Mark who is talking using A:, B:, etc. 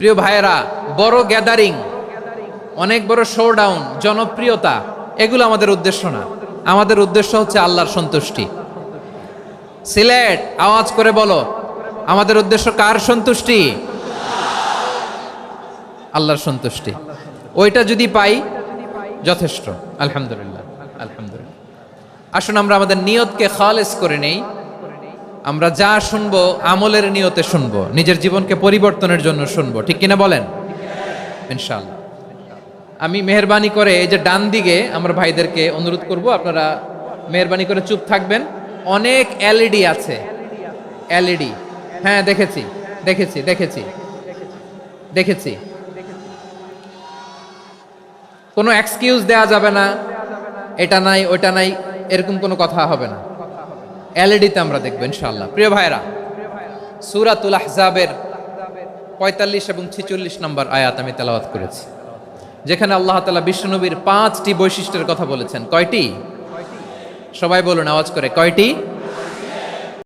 A: প্রিয় ভাইয়েরা, বড় গ্যাদারিং অনেক বড় শোডাউন জনপ্রিয়তা, এগুলো আমাদের উদ্দেশ্য না। আমাদের উদ্দেশ্য হচ্ছে আল্লাহর সন্তুষ্টি। সিলেট, আওয়াজ করে বলো, আমাদের উদ্দেশ্য কার সন্তুষ্টি? আল্লাহর সন্তুষ্টি। ওইটা যদি পাই, যথেষ্ট। আলহামদুলিল্লাহ আলহামদুলিল্লাহ। আসুন আমরা আমাদের নিয়তকে খালেস করে নেই। আমরা যা শুনব, আমলের নিয়তে শুনব, নিজের জীবনকে পরিবর্তনের জন্য শুনব। ঠিক কিনা বলেন? ইনশাআল্লাহ। আমি মেহরবানি করে এই যে ডান দিকে আমরা ভাইদেরকে অনুরোধ করব, আপনারা মেহরবানি করে চুপ থাকবেন। অনেক এলইডি আছে। এলইডি। হ্যাঁ দেখেছি দেখেছি দেখেছি দেখেছি। কোনো এক্সকিউজ দেয়া যাবে না। এটা নাই, ওটা নাই, এরকম কোনো কথা হবে না। এলইডিতে আমরা দেখব, ইনশাআল্লাহ। প্রিয় ভাইরা সুরাতুল আহজাবের পঁয়তাল্লিশ এবং ছিচল্লিশ নম্বর আয়াত আমি তেলাওয়াত করেছি, যেখানে আল্লাহ তালা বিশ্বনবীর পাঁচটি বৈশিষ্ট্যের কথা বলেছেন। কয়টি? সবাই বলুন, আওয়াজ করে, কয়টি?